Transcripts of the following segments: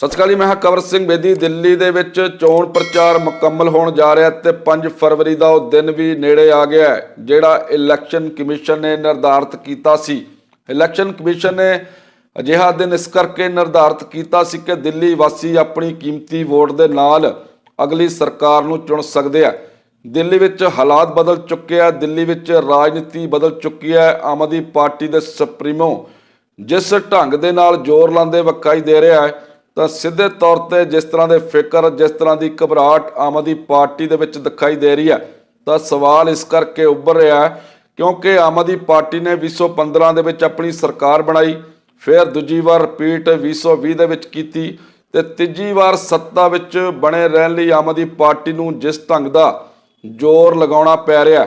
ਸਤਿ ਸ਼੍ਰੀ ਅਕਾਲ ਜੀ, ਮੈਂ ਹਾਂ ਕਵਰ ਸਿੰਘ ਬੇਦੀ। ਦਿੱਲੀ ਦੇ ਵਿੱਚ ਚੋਣ ਪ੍ਰਚਾਰ ਮੁਕੰਮਲ ਹੋਣ ਜਾ ਰਿਹਾ ਤੇ 5 ਫਰਵਰੀ ਦਾ ਉਹ ਦਿਨ ਵੀ ਨੇੜੇ ਆ ਗਿਆ ਹੈ, ਜਿਹੜਾ ਇਲੈਕਸ਼ਨ ਕਮਿਸ਼ਨ ਨੇ ਨਿਰਧਾਰਤ ਕੀਤਾ ਸੀ। ਇਲੈਕਸ਼ਨ ਕਮਿਸ਼ਨ ਨੇ ਅਜਿਹਾ ਦਿਨ ਇਸ ਕਰਕੇ ਨਿਰਧਾਰਤ ਕੀਤਾ ਸੀ ਕਿ ਦਿੱਲੀ ਵਾਸੀ ਆਪਣੀ ਕੀਮਤੀ ਵੋਟ ਦੇ ਨਾਲ ਅਗਲੀ ਸਰਕਾਰ ਨੂੰ ਚੁਣ ਸਕਦੇ ਆ। ਦਿੱਲੀ ਵਿੱਚ ਹਾਲਾਤ ਬਦਲ ਚੁੱਕੇ ਆ ਦਿੱਲੀ ਵਿੱਚ ਰਾਜਨੀਤੀ ਬਦਲ ਚੁੱਕੀ ਹੈ ਆਮ ਆਦਮੀ ਪਾਰਟੀ ਦੇ ਸੁਪਰੀਮੋ ਜਿਸ ਢੰਗ ਦੇ ਨਾਲ ਜ਼ੋਰ ਲਾਉਂਦੇ ਵਿਖਾਈ ਦੇ ਰਿਹਾ ਹੈ ਤਾਂ ਸਿੱਧੇ ਤੌਰ ਤੇ ਜਿਸ ਤਰ੍ਹਾਂ ਦੇ ਫਿਕਰ, ਜਿਸ ਤਰ੍ਹਾਂ ਦੀ ਘਬਰਾਹਟ ਆਮ ਆਦਮੀ ਪਾਰਟੀ ਦੇ ਵਿੱਚ ਦਿਖਾਈ ਦੇ ਰਹੀ ਹੈ, ਤਾਂ ਸਵਾਲ ਇਸ ਕਰਕੇ ਉੱਭਰ ਰਿਹਾ ਹੈ ਕਿਉਂਕਿ ਆਮ ਆਦਮੀ ਪਾਰਟੀ ਨੇ 2015 ਦੇ ਵਿੱਚ ਆਪਣੀ ਸਰਕਾਰ ਬਣਾਈ, ਫਿਰ ਦੂਜੀ ਵਾਰ ਰਿਪੀਟ 2020 ਦੇ ਵਿੱਚ ਕੀਤੀ ਤੇ ਤੀਜੀ ਵਾਰ ਸੱਤਾ ਵਿੱਚ ਬਣੇ ਰਹਿਣ ਲਈ ਆਮ ਆਦਮੀ ਪਾਰਟੀ ਨੂੰ ਜਿਸ ਢੰਗ ਦਾ ਜ਼ੋਰ ਲਗਾਉਣਾ ਪੈ ਰਿਹਾ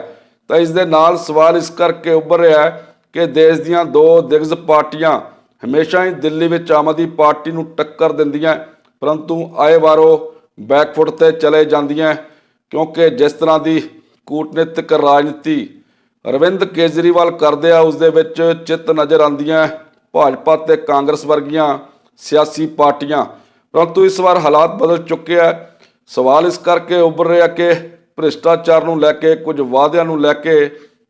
ਤਾਂ ਇਸ ਦੇ ਨਾਲ ਸਵਾਲ ਇਸ ਕਰਕੇ ਉੱਭਰ ਰਿਹਾ ਹੈ ਕਿ ਦੇਸ਼ ਦੀਆਂ ਦੋ ਦਿਗਜ ਪਾਰਟੀਆਂ ਹਮੇਸ਼ਾ ਹੀ ਦਿੱਲੀ ਵਿੱਚ ਆਮ ਆਦਮੀ ਪਾਰਟੀ ਨੂੰ ਟੱਕਰ ਦਿੰਦੀਆਂ ਪਰੰਤੂ ਆਏ ਵਾਰੋ ਬੈਕਫੁੱਟ ਤੇ ਚਲੇ ਜਾਂਦੀਆਂ ਕਿਉਂਕਿ ਜਿਸ ਤਰ੍ਹਾਂ ਦੀ ਕੂਟਨੀਤਿਕ ਰਾਜਨੀਤੀ ਅਰਵਿੰਦ ਕੇਜਰੀਵਾਲ ਕਰਦੇ ਆ, ਉਸ ਦੇ ਵਿੱਚ ਚਿੱਤ ਨਜ਼ਰ ਆਉਂਦੀਆਂ ਭਾਜਪਾ ਤੇ ਕਾਂਗਰਸ ਵਰਗੀਆਂ ਸਿਆਸੀ ਪਾਰਟੀਆਂ। ਪਰੰਤੂ ਇਸ ਵਾਰ ਹਾਲਾਤ ਬਦਲ ਚੁੱਕੇ ਆ। ਸਵਾਲ ਇਸ ਕਰਕੇ ਉੱਭਰ ਰਿਹਾ ਕਿ ਭ੍ਰਿਸ਼ਟਾਚਾਰ ਨੂੰ ਲੈ ਕੇ, ਕੁਝ ਵਾਅਦਿਆਂ ਨੂੰ ਲੈ ਕੇ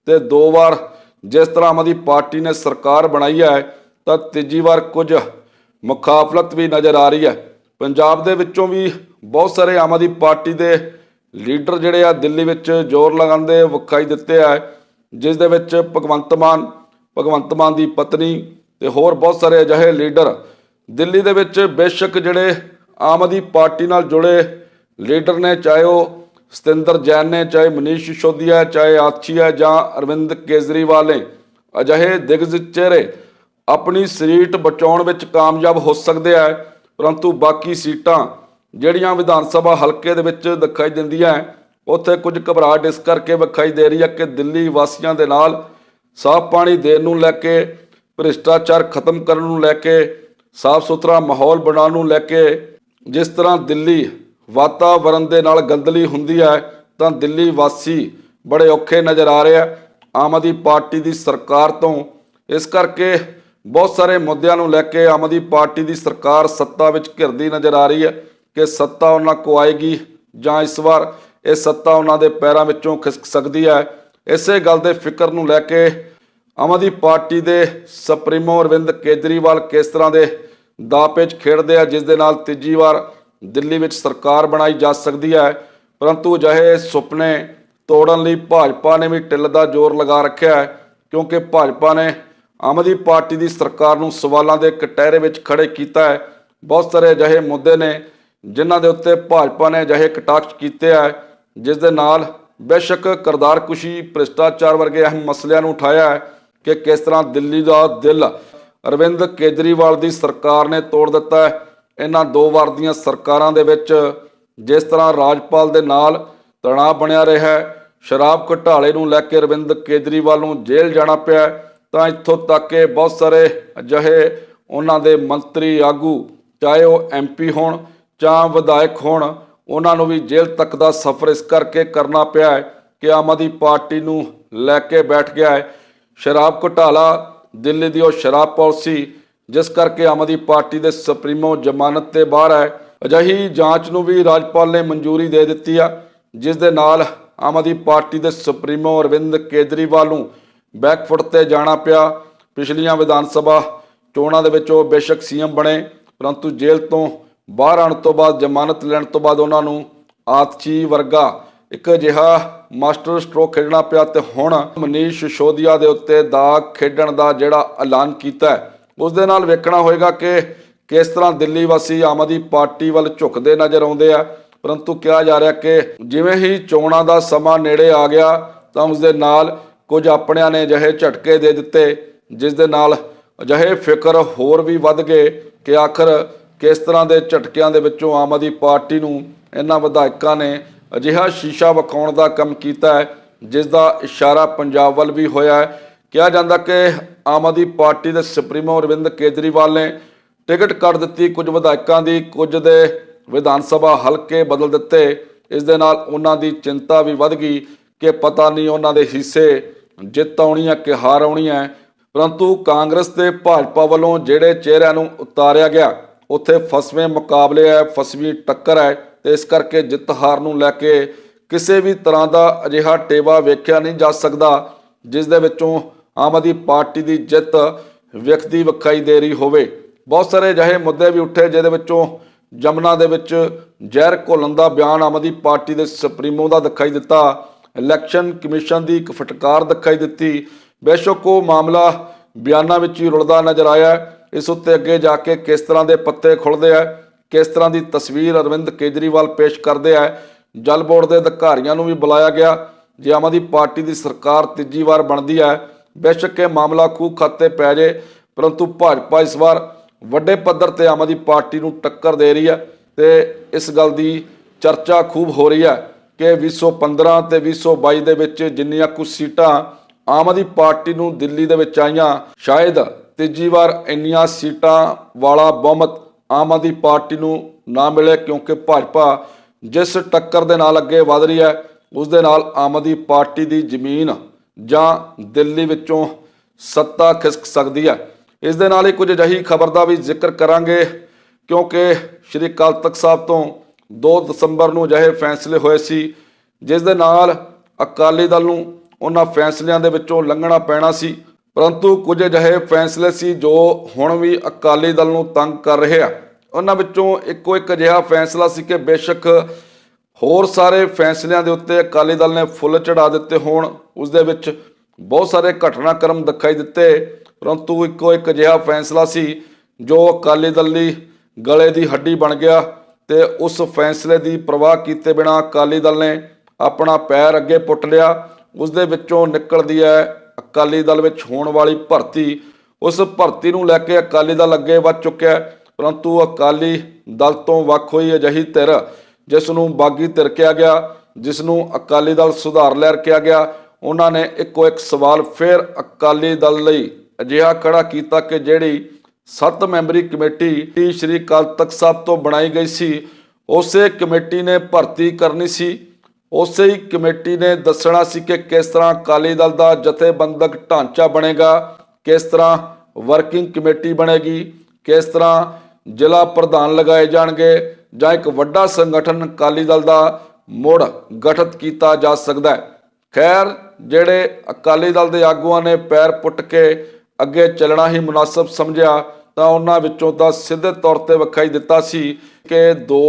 ਤੇ ਦੋ ਵਾਰ ਜਿਸ ਤਰ੍ਹਾਂ ਆਮ ਆਦਮੀ ਪਾਰਟੀ ਨੇ ਸਰਕਾਰ ਬਣਾਈ ਹੈ ਤਾਂ ਤੀਜੀ ਵਾਰ ਕੁਝ ਮੁਖਾਫਲਤ ਵੀ ਨਜ਼ਰ ਆ ਰਹੀ ਹੈ। ਪੰਜਾਬ ਦੇ ਵਿੱਚੋਂ ਵੀ ਬਹੁਤ ਸਾਰੇ ਆਮ ਆਦਮੀ ਪਾਰਟੀ ਦੇ ਲੀਡਰ ਜਿਹੜੇ ਆ ਦਿੱਲੀ ਵਿੱਚ ਜ਼ੋਰ ਲਗਾਉਂਦੇ ਵਿਖਾਈ ਦਿੱਤੇ ਆ। ਜਿਸ ਦੇ ਵਿੱਚ ਭਗਵੰਤ ਮਾਨ ਭਗਵੰਤ ਮਾਨ ਦੀ ਪਤਨੀ ਤੇ ਹੋਰ ਬਹੁਤ ਸਾਰੇ ਅਜਿਹੇ ਲੀਡਰ ਦਿੱਲੀ ਦੇ ਵਿੱਚ ਬੇਸ਼ੱਕ ਜਿਹੜੇ ਆਮ ਆਦਮੀ ਪਾਰਟੀ ਨਾਲ ਜੁੜੇ ਲੀਡਰ ਨੇ, ਚਾਹੇ ਉਹ ਸਤਿੰਦਰ ਜੈਨ ਨੇ, ਚਾਹੇ ਮਨੀਸ਼ ਸਿਸੋਦੀਆ, ਚਾਹੇ ਆਛੀਆ ਜਾਂ ਅਰਵਿੰਦ ਕੇਜਰੀਵਾਲ ਨੇ, ਅਜਿਹੇ ਦਿਗਜ ਚਿਹਰੇ ਆਪਣੀ ਸੀਟ ਬਚਾਉਣ ਵਿੱਚ ਕਾਮਯਾਬ ਹੋ ਸਕਦੇ ਆ ਪਰੰਤੂ ਬਾਕੀ ਸੀਟਾਂ ਜਿਹੜੀਆਂ ਵਿਧਾਨ ਸਭਾ ਹਲਕੇ ਦੇ ਵਿੱਚ ਦਿਖਾਈ ਦਿੰਦੀਆਂ ਹੈ, ਉੱਥੇ ਕੁਝ ਘਬਰਾਹਟ ਇਸ ਕਰਕੇ ਵਿਖਾਈ ਦੇ ਰਹੀ ਹੈ ਕਿ ਦਿੱਲੀ ਵਾਸੀਆਂ ਦੇ ਨਾਲ ਸਾਫ਼ ਪਾਣੀ ਦੇਣ ਨੂੰ ਲੈ ਕੇ ਭ੍ਰਿਸ਼ਟਾਚਾਰ ਖਤਮ ਕਰਨ ਨੂੰ ਲੈ ਕੇ ਸਾਫ਼ ਸੁਥਰਾ ਮਾਹੌਲ ਬਣਾਉਣ ਨੂੰ ਲੈ ਕੇ ਜਿਸ ਤਰ੍ਹਾਂ ਦਿੱਲੀ ਵਾਤਾਵਰਣ ਦੇ ਨਾਲ ਗੰਦਲੀ ਹੁੰਦੀ ਹੈ ਤਾਂ ਦਿੱਲੀ ਵਾਸੀ ਬੜੇ ਔਖੇ ਨਜ਼ਰ ਆ ਰਹੇ ਆ। ਆਮ ਆਦਮੀ ਪਾਰਟੀ ਦੀ ਸਰਕਾਰ ਤੋਂ ਇਸ ਕਰਕੇ ਬਹੁਤ ਸਾਰੇ ਮੁੱਦਿਆਂ ਨੂੰ ਲੈ ਕੇ ਆਮ ਆਦਮੀ ਪਾਰਟੀ ਦੀ ਸਰਕਾਰ ਸੱਤਾ ਵਿੱਚ ਘਿਰਦੀ ਨਜ਼ਰ ਆ ਰਹੀ ਹੈ ਕਿ ਸੱਤਾ ਉਹਨਾਂ ਕੋ ਆਏਗੀ ਜਾਂ ਇਸ ਵਾਰ ਇਹ ਸੱਤਾ ਉਹਨਾਂ ਦੇ ਪੈਰਾਂ ਵਿੱਚੋਂ ਖਿਸਕ ਸਕਦੀ ਹੈ। ਇਸੇ ਗੱਲ ਦੇ ਫਿਕਰ ਨੂੰ ਲੈ ਕੇ ਆਮ ਆਦਮੀ ਪਾਰਟੀ ਦੇ ਸੁਪਰੀਮੋ ਅਰਵਿੰਦ ਕੇਜਰੀਵਾਲ ਕਿਸ ਤਰ੍ਹਾਂ ਦੇ ਦਾਅਪੇਚ ਖੇਡਦੇ ਆ, ਜਿਸ ਦੇ ਨਾਲ ਤੀਜੀ ਵਾਰ ਦਿੱਲੀ ਵਿੱਚ ਸਰਕਾਰ ਬਣਾਈ ਜਾ ਸਕਦੀ ਹੈ। ਪਰੰਤੂ ਅਜਿਹੇ ਸੁਪਨੇ ਤੋੜਨ ਲਈ ਭਾਜਪਾ ਨੇ ਵੀ ਟਿੱਲ ਦਾ ਜ਼ੋਰ ਲਗਾ ਰੱਖਿਆ ਹੈ, ਕਿਉਂਕਿ ਭਾਜਪਾ ਨੇ ਆਮ ਆਦਮੀ ਪਾਰਟੀ ਦੀ ਸਰਕਾਰ ਨੂੰ ਸਵਾਲਾਂ ਦੇ ਕਟਹਿਰੇ ਵਿੱਚ ਖੜੇ ਕੀਤਾ ਹੈ। ਬਹੁਤ ਸਾਰੇ ਅਜਿਹੇ ਮੁੱਦੇ ਨੇ ਜਿਨ੍ਹਾਂ ਦੇ ਉੱਤੇ ਭਾਜਪਾ ਨੇ ਅਜਿਹੇ ਕਟਾਕਸ਼ ਕੀਤੇ ਹੈ ਜਿਸ ਦੇ ਨਾਲ ਬੇਸ਼ੱਕ ਕਰਦਾਰ ਕੁਸ਼ੀ, ਭ੍ਰਿਸ਼ਟਾਚਾਰ ਵਰਗੇ ਅਹਿਮ ਮਸਲਿਆਂ ਨੂੰ ਉਠਾਇਆ ਹੈ ਕਿ ਕਿਸ ਤਰ੍ਹਾਂ ਦਿੱਲੀ ਦਾ ਦਿਲ ਅਰਵਿੰਦ ਕੇਜਰੀਵਾਲ ਦੀ ਸਰਕਾਰ ਨੇ ਤੋੜ ਦਿੱਤਾ ਹੈ। ਇਹਨਾਂ ਦੋ ਵਾਰ ਦੀਆਂ ਸਰਕਾਰਾਂ ਦੇ ਵਿੱਚ ਜਿਸ ਤਰ੍ਹਾਂ ਰਾਜਪਾਲ ਦੇ ਨਾਲ ਤਣਾਅ ਬਣਿਆ ਰਿਹਾ ਹੈ, ਸ਼ਰਾਬ ਘੁਟਾਲੇ ਨੂੰ ਲੈ ਕੇ ਅਰਵਿੰਦ ਕੇਜਰੀਵਾਲ ਨੂੰ ਜੇਲ੍ਹ ਜਾਣਾ ਪਿਆ ਤਾਂ ਇੱਥੋਂ ਤੱਕ ਕਿ ਬਹੁਤ ਸਾਰੇ ਅਜਿਹੇ ਉਹਨਾਂ ਦੇ ਮੰਤਰੀ ਆਗੂ, ਚਾਹੇ ਉਹ ਐਮਪੀ ਹੋਣ ਜਾਂ ਵਿਧਾਇਕ ਹੋਣ, ਉਹਨਾਂ ਨੂੰ ਵੀ ਜੇਲ੍ਹ ਤੱਕ ਦਾ ਸਫ਼ਰ ਇਸ ਕਰਕੇ ਕਰਨਾ ਪਿਆ ਹੈ ਕਿ ਆਮ ਆਦਮੀ ਪਾਰਟੀ ਨੂੰ ਲੈ ਕੇ ਬੈਠ ਗਿਆ ਹੈ। ਸ਼ਰਾਬ ਘੁਟਾਲਾ, ਦਿੱਲੀ ਦੀ ਉਹ ਸ਼ਰਾਬ ਪਾਲਿਸੀ, ਜਿਸ ਕਰਕੇ ਆਮ ਆਦਮੀ ਪਾਰਟੀ ਦੇ ਸੁਪਰੀਮੋ ਜ਼ਮਾਨਤ ਤੇ ਬਾਹਰ ਹੈ। ਅਜਿਹੀ ਜਾਂਚ ਨੂੰ ਵੀ ਰਾਜਪਾਲ ਨੇ ਮਨਜ਼ੂਰੀ ਦੇ ਦਿੱਤੀ ਆ, ਜਿਸ ਦੇ ਨਾਲ ਆਮ ਆਦਮੀ ਪਾਰਟੀ ਦੇ ਸੁਪਰੀਮੋ ਅਰਵਿੰਦ ਕੇਜਰੀਵਾਲ ਨੂੰ ਬੈਕਫੁੱਟ ਤੇ ਜਾਣਾ ਪਿਆ। ਪਿਛਲੀਆਂ ਵਿਧਾਨ ਸਭਾ ਚੋਣਾਂ ਦੇ ਵਿੱਚ ਉਹ ਬੇਸ਼ੱਕ ਸੀਐਮ ਬਣੇ ਪਰੰਤੂ ਜੇਲ੍ਹ ਤੋਂ ਬਾਹਰ ਆਉਣ ਤੋਂ ਬਾਅਦ ਜ਼ਮਾਨਤ ਲੈਣ ਤੋਂ ਬਾਅਦ ਉਹਨਾਂ ਨੂੰ ਆਤਚੀ ਵਰਗਾ ਇੱਕ ਅਜਿਹਾ ਮਾਸਟਰ ਸਟ੍ਰੋਕ ਖੇਡਣਾ ਪਿਆ ਤੇ ਹੁਣ ਮਨੀਸ਼ ਸਿਸੋਦੀਆ ਦੇ ਉੱਤੇ ਦਾਗ ਖੇਡਣ ਦਾ ਜਿਹੜਾ ਐਲਾਨ ਕੀਤਾ ਹੈ, ਉਸ ਦੇ ਨਾਲ ਵੇਖਣਾ ਹੋਏਗਾ ਕਿ ਕਿਸ ਤਰ੍ਹਾਂ ਦਿੱਲੀ ਵਾਸੀ ਆਮ ਆਦਮੀ ਪਾਰਟੀ ਵੱਲ ਝੁਕਦੇ ਨਜ਼ਰ ਆਉਂਦੇ ਆ। ਪਰੰਤੂ ਕਿਹਾ ਜਾ ਰਿਹਾ ਕਿ ਜਿਵੇਂ ਹੀ ਚੋਣਾਂ ਦਾ ਸਮਾਂ ਨੇੜੇ ਆ ਗਿਆ ਤਾਂ ਉਸ ਦੇ ਨਾਲ ਕੁਝ ਆਪਣਿਆਂ ਨੇ ਅਜਿਹੇ ਝਟਕੇ ਦੇ ਦਿੱਤੇ, ਜਿਸ ਦੇ ਨਾਲ ਅਜਿਹੇ ਫਿਕਰ ਹੋਰ ਵੀ ਵੱਧ ਗਏ ਕਿ ਆਖਰ ਕਿਸ ਤਰ੍ਹਾਂ ਦੇ ਝਟਕਿਆਂ ਦੇ ਵਿੱਚੋਂ ਆਮ ਆਦਮੀ ਪਾਰਟੀ ਨੂੰ ਇਹਨਾਂ ਵਿਧਾਇਕਾਂ ਨੇ ਅਜਿਹਾ ਸ਼ੀਸ਼ਾ ਵਿਖਾਉਣ ਦਾ ਕੰਮ ਕੀਤਾ ਹੈ, ਜਿਸ ਦਾ ਇਸ਼ਾਰਾ ਪੰਜਾਬ ਵੱਲ ਵੀ ਹੋਇਆ ਹੈ। ਕਿਹਾ ਜਾਂਦਾ ਕਿ ਆਮ ਆਦਮੀ ਪਾਰਟੀ ਦੇ ਸੁਪਰੀਮੋ ਅਰਵਿੰਦ ਕੇਜਰੀਵਾਲ ਨੇ ਟਿਕਟ ਕੱਟ ਦਿੱਤੀ, ਕੁਝ ਵਿਧਾਇਕਾਂ ਦੀ, ਕੁਝ ਦੇ ਵਿਧਾਨ ਸਭਾ ਹਲਕੇ ਬਦਲ ਦਿੱਤੇ। ਇਸ ਦੇ ਨਾਲ ਉਹਨਾਂ ਦੀ ਚਿੰਤਾ ਵੀ ਵੱਧ ਗਈ ਕਿ ਪਤਾ ਨਹੀਂ ਉਹਨਾਂ ਦੇ ਹਿੱਸੇ ਜਿੱਤ ਆਉਣੀ ਹੈ ਕਿ ਹਾਰ ਆਉਣੀ ਹੈ। ਪਰੰਤੂ ਕਾਂਗਰਸ ਤੇ ਭਾਜਪਾ ਵੱਲੋਂ ਜਿਹੜੇ ਚਿਹਰਿਆਂ ਨੂੰ ਉਤਾਰਿਆ ਗਿਆ, ਉੱਥੇ ਫਸਵੇਂ ਮੁਕਾਬਲੇ ਹੈ, ਫਸਵੀਂ ਟੱਕਰ ਹੈ ਤੇ ਇਸ ਕਰਕੇ ਜਿੱਤ ਹਾਰ ਨੂੰ ਲੈ ਕੇ ਕਿਸੇ ਵੀ ਤਰ੍ਹਾਂ ਦਾ ਅਜਿਹਾ ਟੇਵਾ ਵੇਖਿਆ ਨਹੀਂ ਜਾ ਸਕਦਾ, ਜਿਸ ਦੇ ਵਿੱਚੋਂ ਆਮ ਆਦਮੀ ਪਾਰਟੀ ਦੀ ਜਿੱਤ ਵਿਅਕਤੀ ਵਿਖਾਈ ਦੇ ਰਹੀ ਹੋਵੇ। ਬਹੁਤ ਸਾਰੇ ਅਜਿਹੇ ਮੁੱਦੇ ਵੀ ਉੱਠੇ, ਜਿਹਦੇ ਵਿੱਚੋਂ ਜਮਨਾ ਦੇ ਵਿੱਚ ਜ਼ਹਿਰ ਘੋਲਣ ਦਾ ਬਿਆਨ ਆਮ ਆਦਮੀ ਪਾਰਟੀ ਦੇ ਸੁਪਰੀਮੋ ਦਾ ਦਿਖਾਈ ਦਿੱਤਾ। ਇਲੈਕਸ਼ਨ ਕਮਿਸ਼ਨ ਦੀ ਇੱਕ ਫਟਕਾਰ ਦਿਖਾਈ ਦਿੱਤੀ। ਬੇਸ਼ੱਕ ਉਹ ਮਾਮਲਾ ਬਿਆਨਾਂ ਵਿੱਚ ਹੀ ਰੁਲਦਾ ਨਜ਼ਰ ਆਇਆ ਇਸ ਉੱਤੇ ਅੱਗੇ ਜਾ ਕੇ ਕਿਸ ਤਰ੍ਹਾਂ ਦੇ ਪੱਤੇ ਖੁੱਲਦੇ ਆ, ਕਿਸ ਤਰ੍ਹਾਂ ਦੀ ਤਸਵੀਰ ਅਰਵਿੰਦ ਕੇਜਰੀਵਾਲ ਪੇਸ਼ ਕਰਦੇ ਆ, ਜਲ ਬੋਰਡ ਦੇ ਅਧਿਕਾਰੀਆਂ ਨੂੰ ਵੀ ਬੁਲਾਇਆ ਗਿਆ। ਜੇ ਆਮ ਆਦਮੀ ਪਾਰਟੀ ਦੀ ਸਰਕਾਰ ਤੀਜੀ ਵਾਰ ਬਣਦੀ ਹੈ ਬੇਸ਼ੱਕ ਇਹ ਮਾਮਲਾ ਖੂਹ ਖਾਤੇ ਪੈ ਜੇ, ਪਰੰਤੂ ਭਾਜਪਾ ਇਸ ਵਾਰ ਵੱਡੇ ਪੱਧਰ ਤੇ ਆਮ ਆਦਮੀ ਪਾਰਟੀ ਨੂੰ ਟੱਕਰ ਦੇ ਰਹੀ ਹੈ ਤੇ ਇਸ ਗੱਲ ਦੀ ਚਰਚਾ ਖੂਬ ਹੋ ਰਹੀ ਹੈ ਕਿ 2015 ਤੇ 2022 ਦੇ ਵਿੱਚ ਜਿੰਨੀਆਂ ਕੁ ਸੀਟਾਂ ਆਮ ਆਦਮੀ ਪਾਰਟੀ ਨੂੰ ਦਿੱਲੀ ਦੇ ਵਿੱਚ ਆਈਆਂ, ਸ਼ਾਇਦ ਤੀਜੀ ਵਾਰ ਇੰਨੀਆਂ ਸੀਟਾਂ ਵਾਲਾ ਬਹੁਮਤ ਆਮ ਆਦਮੀ ਪਾਰਟੀ ਨੂੰ ਨਾ ਮਿਲੇ ਕਿਉਂਕਿ ਭਾਜਪਾ ਜਿਸ ਟੱਕਰ ਦੇ ਨਾਲ ਅੱਗੇ ਵਧ ਰਹੀ ਹੈ, ਉਸ ਦੇ ਨਾਲ ਆਮ ਆਦਮੀ ਪਾਰਟੀ ਦੀ ਜ਼ਮੀਨ ਜਾਂ ਦਿੱਲੀ ਵਿੱਚੋਂ ਸੱਤਾ ਖਿਸਕ ਸਕਦੀ ਹੈ। ਇਸ ਦੇ ਨਾਲ ਹੀ ਕੁਝ ਅਜਿਹੀ ਖਬਰ ਦਾ ਵੀ ਜ਼ਿਕਰ ਕਰਾਂਗੇ ਕਿਉਂਕਿ ਸ਼੍ਰੀ ਅਕਾਲ ਤਖਤ ਸਾਹਿਬ ਤੋਂ 2 ਦਸੰਬਰ ਨੂੰ ਅਜਿਹੇ ਫੈਸਲੇ ਹੋਏ ਸੀ, ਜਿਸ ਦੇ ਨਾਲ ਅਕਾਲੀ ਦਲ ਨੂੰ ਉਹਨਾਂ ਫੈਸਲਿਆਂ ਦੇ ਵਿੱਚੋਂ ਲੰਘਣਾ ਪੈਣਾ ਸੀ। ਪਰੰਤੂ ਕੁਝ ਅਜਿਹੇ ਫੈਸਲੇ ਸੀ ਜੋ ਹੁਣ ਵੀ ਅਕਾਲੀ ਦਲ ਨੂੰ ਤੰਗ ਕਰ ਰਹੇ ਆ। ਉਹਨਾਂ ਵਿੱਚੋਂ ਇੱਕੋ ਇੱਕ ਅਜਿਹਾ ਫੈਸਲਾ ਸੀ ਕਿ ਬੇਸ਼ੱਕ ਹੋਰ ਸਾਰੇ ਫੈਸਲਿਆਂ ਦੇ ਉੱਤੇ ਅਕਾਲੀ ਦਲ ਨੇ ਫੁੱਲ ਚੜਾ ਦਿੱਤੇ ਹੋਣ। ਉਸ ਦੇ ਵਿੱਚ ਬਹੁਤ ਸਾਰੇ ਘਟਨਾਕ੍ਰਮ ਦਿਖਾਈ ਦਿੱਤੇ, ਪਰੰਤੂ ਇੱਕੋ ਇੱਕ ਅਜਿਹਾ ਫੈਸਲਾ ਸੀ ਜੋ ਅਕਾਲੀ ਦਲ ਲਈ ਗਲੇ ਦੀ ਹੱਡੀ ਬਣ ਗਿਆ। ਤੇ ਉਸ ਫੈਸਲੇ ਦੀ ਪ੍ਰਵਾਹ ਕੀਤੇ ਬਿਨਾ ਅਕਾਲੀ ਦਲ ਨੇ ਆਪਣਾ ਪੈਰ ਅੱਗੇ ਪੁੱਟ ਲਿਆ। ਉਸ ਦੇ ਵਿੱਚੋਂ ਨਿਕਲਦੀ ਹੈ ਅਕਾਲੀ ਦਲ ਵਿੱਚ ਹੋਣ ਵਾਲੀ ਭਰਤੀ। ਉਸ ਭਰਤੀ ਨੂੰ ਲੈ ਕੇ ਅਕਾਲੀ ਦਲ ਅੱਗੇ ਵੱਧ ਚੁੱਕਿਆ ਪਰੰਤੂ ਅਕਾਲੀ ਦਲ ਤੋਂ ਵੱਖ ਹੋਈ ਅਜਿਹੀ ਧਿਰ, ਜਿਸ ਨੂੰ ਬਾਗੀ ਧਿਰ ਕਿਹਾ ਗਿਆ, ਜਿਸ ਨੂੰ ਅਕਾਲੀ ਦਲ ਸੁਧਾਰ ਲਹਿਰ ਕਿਹਾ ਗਿਆ, ਉਹਨਾਂ ਨੇ ਇੱਕੋ ਇੱਕ ਸਵਾਲ ਫਿਰ ਅਕਾਲੀ ਦਲ ਲਈ ਅਜਿਹਾ ਖੜਾ ਕੀਤਾ ਕਿ ਜਿਹੜੀ ਸੱਤ ਮੈਂਬਰੀ ਕਮੇਟੀ ਟੀ ਸ਼੍ਰੀ ਅਕਾਲ ਤਖਤ ਸਾਹਿਬ ਤੋਂ ਬਣਾਈ ਗਈ ਸੀ। ਉਸੇ ਕਮੇਟੀ ਨੇ ਭਰਤੀ ਕਰਨੀ ਸੀ। ਉਸੇ ਹੀ ਕਮੇਟੀ ਨੇ ਦੱਸਣਾ ਸੀ ਕਿ ਕਿਸ ਤਰ੍ਹਾਂ ਅਕਾਲੀ ਦਲ ਦਾ ਜਥੇਬੰਦਕ ਢਾਂਚਾ ਬਣੇਗਾ, ਕਿਸ ਤਰ੍ਹਾਂ ਵਰਕਿੰਗ ਕਮੇਟੀ ਬਣੇਗੀ, ਕਿਸ ਤਰ੍ਹਾਂ ਜ਼ਿਲ੍ਹਾ ਪ੍ਰਧਾਨ ਲਗਾਏ ਜਾਣਗੇ ਜਾਂ ਇੱਕ ਵੱਡਾ ਸੰਗਠਨ ਅਕਾਲੀ ਦਲ ਦਾ ਮੁੜ ਗਠਿਤ ਕੀਤਾ ਜਾ ਸਕਦਾ ਹੈ। ਖੈਰ, ਜਿਹੜੇ ਅਕਾਲੀ ਦਲ ਦੇ ਆਗੂਆਂ ਨੇ ਪੈਰ ਪੁੱਟ ਕੇ ਅੱਗੇ ਚੱਲਣਾ ਹੀ ਮੁਨਾਸਬ ਸਮਝਿਆ ਤਾਂ ਉਹਨਾਂ ਵਿੱਚੋਂ ਤਾਂ ਸਿੱਧੇ ਤੌਰ ਤੇ ਵਿਖਾਈ ਦਿੱਤਾ ਸੀ ਕਿ 2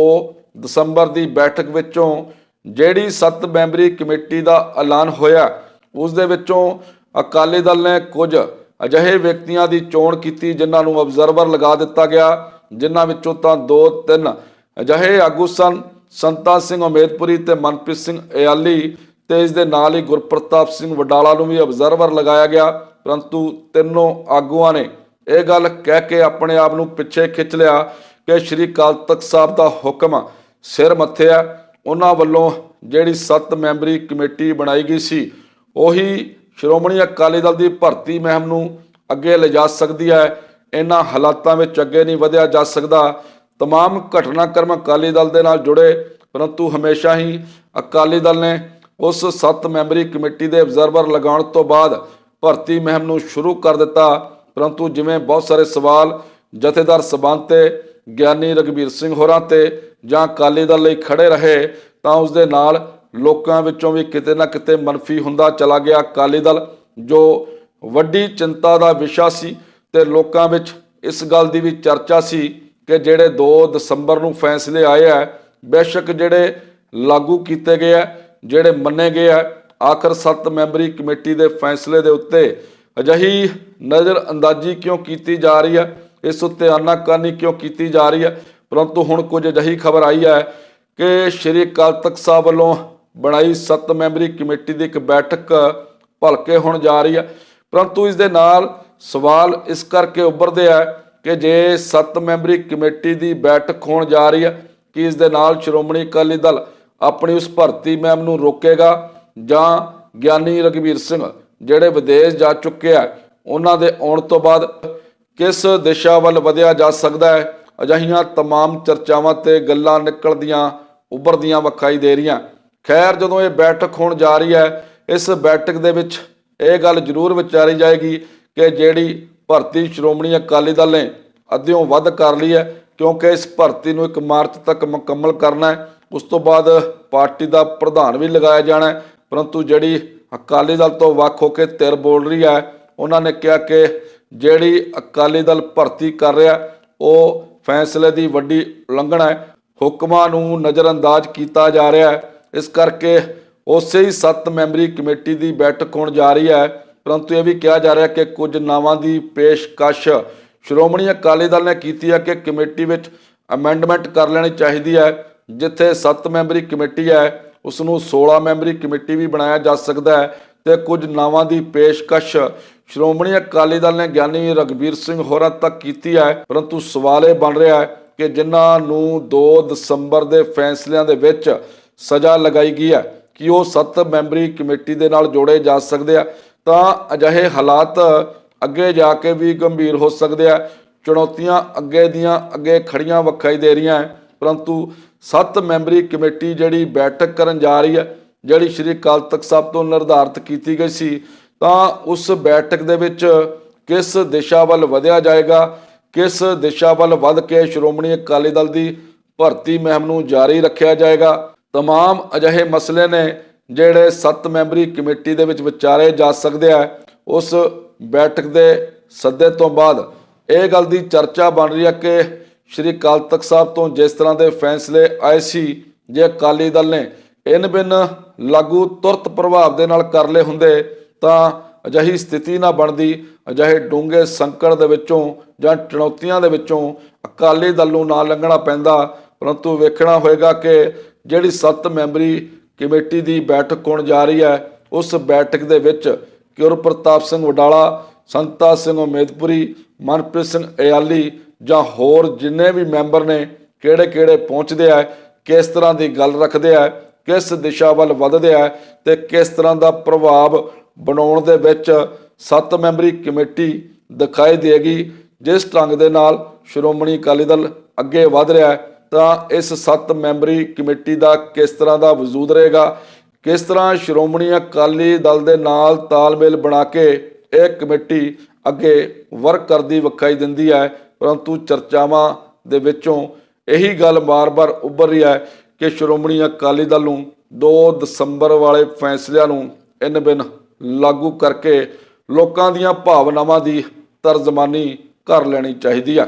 ਦਸੰਬਰ ਦੀ ਬੈਠਕ ਵਿੱਚੋਂ ਜਿਹੜੀ 7 ਮੈਂਬਰੀ ਕਮੇਟੀ ਦਾ ਐਲਾਨ ਹੋਇਆ, ਉਸ ਦੇ ਵਿੱਚੋਂ ਅਕਾਲੀ ਦਲ ਨੇ ਕੁਝ ਅਜਿਹੇ ਵਿਅਕਤੀਆਂ ਦੀ ਚੋਣ ਕੀਤੀ ਜਿਨ੍ਹਾਂ ਨੂੰ ਅਬਜ਼ਰਵਰ ਲਗਾ ਦਿੱਤਾ ਗਿਆ, ਜਿਨ੍ਹਾਂ ਵਿੱਚੋਂ ਤਾਂ 2-3 ਅਜਿਹੇ ਆਗੂ ਸਨ, ਸੰਤਾ ਸਿੰਘ ਉਮੇਦਪੁਰੀ ਤੇ ਮਨਪ੍ਰੀਤ ਸਿੰਘ ਇਆਲੀ ਤੇ ਇਸ ਦੇ ਨਾਲ ਹੀ ਗੁਰਪ੍ਰਤਾਪ ਸਿੰਘ ਵਡਾਲਾ ਨੂੰ ਵੀ ਅਬਜ਼ਰਵਰ ਲਗਾਇਆ ਗਿਆ, ਪਰੰਤੂ ਤਿੰਨੋਂ ਆਗੂਆਂ ਨੇ ਇਹ ਗੱਲ ਕਹਿ ਕੇ ਆਪਣੇ ਆਪ ਨੂੰ ਪਿੱਛੇ ਖਿੱਚ ਲਿਆ ਕਿ ਸ਼੍ਰੀ ਅਕਾਲ ਤਖਤ ਸਾਹਿਬ ਦਾ ਹੁਕਮ ਸਿਰ ਮੱਥੇ ਆ ਉਹਨਾਂ ਵੱਲੋਂ ਜਿਹੜੀ 7 ਮੈਂਬਰੀ ਕਮੇਟੀ ਬਣਾਈ ਗਈ ਸੀ ਉਹੀ ਸ਼੍ਰੋਮਣੀ ਅਕਾਲੀ ਦਲ ਦੀ ਭਰਤੀ ਮਹਿਮ ਨੂੰ ਅੱਗੇ ਲਿਜਾ ਸਕਦੀ ਹੈ ਇਹਨਾਂ ਹਾਲਾਤਾਂ ਵਿੱਚ ਅੱਗੇ ਨਹੀਂ ਵਧਿਆ ਜਾ ਸਕਦਾ तमाम ਘਟਨਾਕ੍ਰਮ ਅਕਾਲੀ ਦਲ ਦੇ ਨਾਲ ਜੁੜੇ ਪਰੰਤੂ ਹਮੇਸ਼ਾ ਹੀ ਅਕਾਲੀ ਦਲ ਨੇ ਉਸ 7 ਮੈਂਬਰੀ ਕਮੇਟੀ ਦੇ ਅਬਜ਼ਰਵਰ ਲਗਾਉਣ ਤੋਂ ਬਾਅਦ ਭਰਤੀ ਮਹਿਮ ਨੂੰ ਸ਼ੁਰੂ ਕਰ ਦਿੱਤਾ ਪਰੰਤੂ ਜਿਵੇਂ ਬਹੁਤ ਸਾਰੇ ਸਵਾਲ ਜਥੇਦਾਰ ਸਬੰਧ ਤੇ ਗਿਆਨੀ ਰਗਵੀਰ ਸਿੰਘ ਹੋਰਾਂ ਤੇ ਜਾਂ ਅਕਾਲੀ ਦਲ ਲਈ ਖੜੇ ਰਹੇ, ਤਾਂ ਉਸ ਦੇ ਨਾਲ ਲੋਕਾਂ ਵਿੱਚੋਂ ਵੀ ਕਿਤੇ ਨਾ ਕਿਤੇ ਮਨਫੀ ਹੁੰਦਾ ਚਲਾ ਗਿਆ ਅਕਾਲੀ ਦਲ, ਜੋ ਵੱਡੀ ਚਿੰਤਾ ਦਾ ਵਿਸ਼ਾ ਸੀ ਤੇ ਲੋਕਾਂ ਵਿੱਚ ਇਸ ਗੱਲ ਦੀ ਵੀ ਚਰਚਾ ਸੀ ਕਿ ਜਿਹੜੇ 2 ਦਸੰਬਰ ਨੂੰ ਫੈਸਲੇ ਆਏ ਆ, ਬੇਸ਼ੱਕ ਜਿਹੜੇ ਲਾਗੂ ਕੀਤੇ ਗਏ ਆ, ਜਿਹੜੇ ਮੰਨੇ ਗਏ ਆ, ਆਖਰ 7 ਮੈਂਬਰੀ ਕਮੇਟੀ ਦੇ ਫੈਸਲੇ ਦੇ ਉੱਤੇ ਅਜਿਹੀ ਨਜ਼ਰ ਅੰਦਾਜ਼ੀ ਕਿਉਂ ਕੀਤੀ ਜਾ ਰਹੀ ਹੈ? ਇਸ ਉੱਤੇ ਆਨਾਕਾਨੀ ਕਿਉਂ ਕੀਤੀ ਜਾ ਰਹੀ ਹੈ? ਪਰੰਤੂ ਹੁਣ ਕੁਝ ਅਜਿਹੀ ਖਬਰ ਆਈ ਹੈ ਕਿ ਸ਼੍ਰੀ ਅਕਾਲ ਤਖਤ ਸਾਹਿਬ ਵੱਲੋਂ ਬਣਾਈ 7 ਮੈਂਬਰੀ ਕਮੇਟੀ ਦੀ ਇੱਕ ਬੈਠਕ ਭਲਕੇ ਹੋਣ ਜਾ ਰਹੀ ਹੈ। ਪਰੰਤੂ ਇਸ ਦੇ ਨਾਲ ਸਵਾਲ ਇਸ ਕਰਕੇ ਉੱਭਰਦੇ ਆ ਕਿ ਜੇ 7 ਮੈਂਬਰੀ ਕਮੇਟੀ ਦੀ ਬੈਠਕ ਹੋਣ ਜਾ ਰਹੀ ਹੈ, ਕਿ ਇਸ ਦੇ ਨਾਲ ਸ਼੍ਰੋਮਣੀ ਅਕਾਲੀ ਦਲ ਆਪਣੀ ਉਸ ਭਰਤੀ ਮਹਿਮ ਨੂੰ ਰੋਕੇਗਾ ਜਾਂ ਗਿਆਨੀ ਰਗਵੀਰ ਸਿੰਘ ਜਿਹੜੇ ਵਿਦੇਸ਼ ਜਾ ਚੁੱਕੇ ਆ ਉਹਨਾਂ ਦੇ ਆਉਣ ਤੋਂ ਬਾਅਦ ਕਿਸ ਦਿਸ਼ਾ ਵੱਲ ਵਧਿਆ ਜਾ ਸਕਦਾ ਹੈ ਅਜਿਹੀਆਂ तमाम ਚਰਚਾਵਾਂ ਤੇ ਗੱਲਾਂ ਨਿਕਲਦੀਆਂ ਉੱਭਰਦੀਆਂ ਵਿਖਾਈ ਦੇ ਰਹੀਆਂ ਖੈਰ ਜਦੋਂ ਇਹ ਬੈਠਕ ਹੋਣ ਜਾ ਰਹੀ ਹੈ ਇਸ ਬੈਠਕ ਦੇ ਵਿੱਚ ਇਹ ਗੱਲ ਜ਼ਰੂਰ ਵਿਚਾਰੀ ਜਾਏਗੀ ਕਿ ਜਿਹੜੀ ਭਰਤੀ ਸ਼੍ਰੋਮਣੀ ਅਕਾਲੀ ਦਲ ਨੇ ਅੱਧਿਓਂ ਵੱਧ ਕਰ ਲਈ ਹੈ ਕਿਉਂਕਿ ਇਸ ਭਰਤੀ ਨੂੰ 1 ਮਾਰਚ ਤੱਕ ਮੁਕੰਮਲ ਕਰਨਾ ਹੈ ਉਸ ਤੋਂ ਬਾਅਦ ਪਾਰਟੀ ਦਾ ਪ੍ਰਧਾਨ ਵੀ ਲਗਾਇਆ ਜਾਣਾ ਹੈ ਪਰੰਤੂ ਜਿਹੜੀ ਅਕਾਲੀ ਦਲ ਤੋਂ ਵੱਖ ਹੋ ਕੇ ਧਿਰ ਬੋਲ ਰਹੀ ਹੈ। ਉਹਨਾਂ ਨੇ ਕਿਹਾ ਕਿ ਜਿਹੜੀ ਅਕਾਲੀ ਦਲ ਭਰਤੀ ਕਰ ਰਿਹਾ, ਉਹ ਫੈਸਲੇ ਦੀ ਵੱਡੀ ਉਲੰਘਣਾ ਹੈ। ਹੁਕਮਾਂ ਨੂੰ ਨਜ਼ਰਅੰਦਾਜ਼ ਕੀਤਾ ਜਾ ਰਿਹਾ ਹੈ। ਇਸ ਕਰਕੇ ਉਸੇ ਹੀ 7 ਮੈਂਬਰੀ ਕਮੇਟੀ ਦੀ ਬੈਠਕ ਹੋਣ ਜਾ ਰਹੀ ਹੈ। ਪਰੰਤੂ ਇਹ ਵੀ ਕਿਹਾ ਜਾ ਰਿਹਾ ਕਿ ਕੁਝ ਨਾਵਾਂ ਦੀ ਪੇਸ਼ਕਸ਼ ਸ਼੍ਰੋਮਣੀ ਅਕਾਲੀ ਦਲ ਨੇ ਕੀਤੀ ਹੈ ਕਿ ਕਮੇਟੀ ਵਿੱਚ ਅਮੈਂਡਮੈਂਟ ਕਰ ਲੈਣੀ ਚਾਹੀਦੀ ਹੈ, ਜਿੱਥੇ 7 ਮੈਂਬਰੀ ਕਮੇਟੀ ਹੈ। ਉਸ ਨੂੰ 16 ਮੈਂਬਰੀ ਕਮੇਟੀ ਵੀ ਬਣਾਇਆ ਜਾ ਸਕਦਾ ਹੈ ਤੇ ਕੁਝ ਨਾਵਾਂ ਦੀ ਪੇਸ਼ਕਸ਼ ਸ਼੍ਰੋਮਣੀ ਅਕਾਲੀ ਦਲ ਨੇ ਗਿਆਨੀ ਰਗਵੀਰ ਸਿੰਘ ਹੋਰਾਂ ਤੱਕ ਕੀਤੀ ਹੈ, ਪਰੰਤੂ ਸਵਾਲ ਇਹ ਬਣ ਰਿਹਾ ਹੈ ਕਿ ਜਿਨ੍ਹਾਂ ਨੂੰ 2 ਦਸੰਬਰ ਦੇ ਫੈਸਲਿਆਂ ਦੇ ਵਿੱਚ ਸਜ਼ਾ ਲਗਾਈ ਗਈ ਹੈ, ਕਿ ਉਹ 7 ਮੈਂਬਰੀ ਕਮੇਟੀ ਦੇ ਨਾਲ ਜੋੜੇ ਜਾ ਸਕਦੇ ਆ? ਤਾਂ ਅਜਿਹੇ ਹਾਲਾਤ ਅੱਗੇ ਜਾ ਕੇ ਵੀ ਗੰਭੀਰ ਹੋ ਸਕਦੇ ਆ। ਚੁਣੌਤੀਆਂ ਅੱਗੇ ਦੀਆਂ ਅੱਗੇ ਖੜੀਆਂ ਵਿਖਾਈ ਦੇ ਰਹੀਆਂ ਹੈ। ਪਰੰਤੂ 7 ਮੈਂਬਰੀ ਕਮੇਟੀ ਜਿਹੜੀ ਬੈਠਕ ਕਰਨ ਜਾ ਰਹੀ ਹੈ ਜਿਹੜੀ ਸ਼੍ਰੀ ਅਕਾਲ ਤਖਤ ਸਾਹਿਬ ਤੋਂ ਨਿਰਧਾਰਿਤ ਕੀਤੀ ਗਈ ਸੀ ਤਾਂ ਉਸ ਬੈਠਕ ਦੇ ਵਿੱਚ ਕਿਸ ਦਿਸ਼ਾ ਵੱਲ ਵਧਿਆ ਜਾਏਗਾ ਕਿਸ ਦਿਸ਼ਾ ਵੱਲ ਵਧ ਕੇ ਸ਼੍ਰੋਮਣੀ ਅਕਾਲੀ ਦਲ ਦੀ ਭਰਤੀ ਮੁਹਿੰਮ ਨੂੰ ਜਾਰੀ ਰੱਖਿਆ ਜਾਏਗਾ तमाम ਅਜਿਹੇ ਮਸਲੇ ਨੇ ਜਿਹੜੇ 7 ਮੈਂਬਰੀ ਕਮੇਟੀ ਦੇ ਵਿੱਚ ਵਿਚਾਰੇ ਜਾ ਸਕਦੇ ਆ ਉਸ ਬੈਠਕ ਦੇ ਸੱਦੇ ਤੋਂ ਬਾਅਦ ਇਹ ਗੱਲ ਦੀ ਚਰਚਾ ਬਣ ਰਹੀ ਹੈ ਕਿ ਸ਼੍ਰੀ ਅਕਾਲ ਤਖਤ ਸਾਹਿਬ ਤੋਂ ਜਿਸ ਤਰ੍ਹਾਂ ਦੇ ਫੈਸਲੇ ਆਏ ਸੀ, ਜੇ ਅਕਾਲੀ ਦਲ ਨੇ ਇਨ ਬਿਨ ਲਾਗੂ ਤੁਰਤ ਪ੍ਰਭਾਵ ਦੇ ਨਾਲ ਕਰ ਲਏ ਹੁੰਦੇ, ਤਾਂ ਅਜਿਹੀ ਸਥਿਤੀ ਨਾ ਬਣਦੀ। ਅਜਿਹੇ ਡੂੰਘੇ ਸੰਕਟ ਦੇ ਵਿੱਚੋਂ ਜਾਂ ਚੁਣੌਤੀਆਂ ਦੇ ਵਿੱਚੋਂ ਅਕਾਲੀ ਦਲ ਨੂੰ ਨਾ ਲੰਘਣਾ ਪੈਂਦਾ। ਪਰੰਤੂ ਵੇਖਣਾ ਹੋਏਗਾ ਕਿ ਜਿਹੜੀ 7 ਮੈਂਬਰੀ ਕਮੇਟੀ ਦੀ ਬੈਠਕ ਹੋਣ ਜਾ ਰਹੀ ਹੈ, ਉਸ ਬੈਠਕ ਦੇ ਵਿੱਚ ਕਿਉਰ ਪ੍ਰਤਾਪ ਸਿੰਘ ਵਡਾਲਾ, ਸੰਤਾ ਸਿੰਘ ਉਮੇਦਪੁਰੀ, ਮਨਪ੍ਰੀਤ ਸਿੰਘ ਇਆਲੀ ਜਾਂ ਹੋਰ ਜਿੰਨੇ ਵੀ ਮੈਂਬਰ ਨੇ, ਕਿਹੜੇ ਕਿਹੜੇ ਪਹੁੰਚਦੇ ਆ, ਕਿਸ ਤਰ੍ਹਾਂ ਦੀ ਗੱਲ ਰੱਖਦੇ ਆ, ਕਿਸ ਦਿਸ਼ਾ ਵੱਲ ਵਧਦੇ ਆ ਤੇ ਕਿਸ ਤਰ੍ਹਾਂ ਦਾ ਪ੍ਰਭਾਵ ਬਣਾਉਣ ਦੇ ਵਿੱਚ ਸੱਤ ਮੈਂਬਰੀ ਕਮੇਟੀ ਦਿਖਾਈ ਦੇਗੀ। ਜਿਸ ਢੰਗ ਦੇ ਨਾਲ ਸ਼੍ਰੋਮਣੀ ਅਕਾਲੀ ਦਲ ਅੱਗੇ ਵਧ ਰਿਹਾ ਹੈ, ਤਾਂ ਇਸ ਸੱਤ ਮੈਂਬਰੀ ਕਮੇਟੀ ਦਾ ਕਿਸ ਤਰ੍ਹਾਂ ਦਾ ਵਜੂਦ ਰਹੇਗਾ? ਕਿਸ ਤਰ੍ਹਾਂ ਸ਼੍ਰੋਮਣੀ ਅਕਾਲੀ ਦਲ ਦੇ ਨਾਲ ਤਾਲਮੇਲ ਬਣਾ ਕੇ ਇਹ ਕਮੇਟੀ ਅੱਗੇ ਵਰਕ ਕਰਦੀ ਵਿਖਾਈ ਦਿੰਦੀ ਹੈ? ਪਰੰਤੂ ਚਰਚਾਵਾਂ ਦੇ ਵਿੱਚੋਂ ਇਹੀ ਗੱਲ ਬਾਰ-ਬਾਰ ਉੱਭਰ ਰਹੀ ਹੈ ਕਿ ਸ਼੍ਰੋਮਣੀ ਅਕਾਲੀ ਦਲ ਨੂੰ 2 ਦਸੰਬਰ ਵਾਲੇ ਫੈਸਲਿਆਂ ਨੂੰ ਇਨ ਬਿਨ ਲਾਗੂ ਕਰਕੇ ਲੋਕਾਂ ਦੀਆਂ ਭਾਵਨਾਵਾਂ ਦੀ ਤਰਜਮਾਨੀ ਕਰ ਲੈਣੀ ਚਾਹੀਦੀ ਹੈ।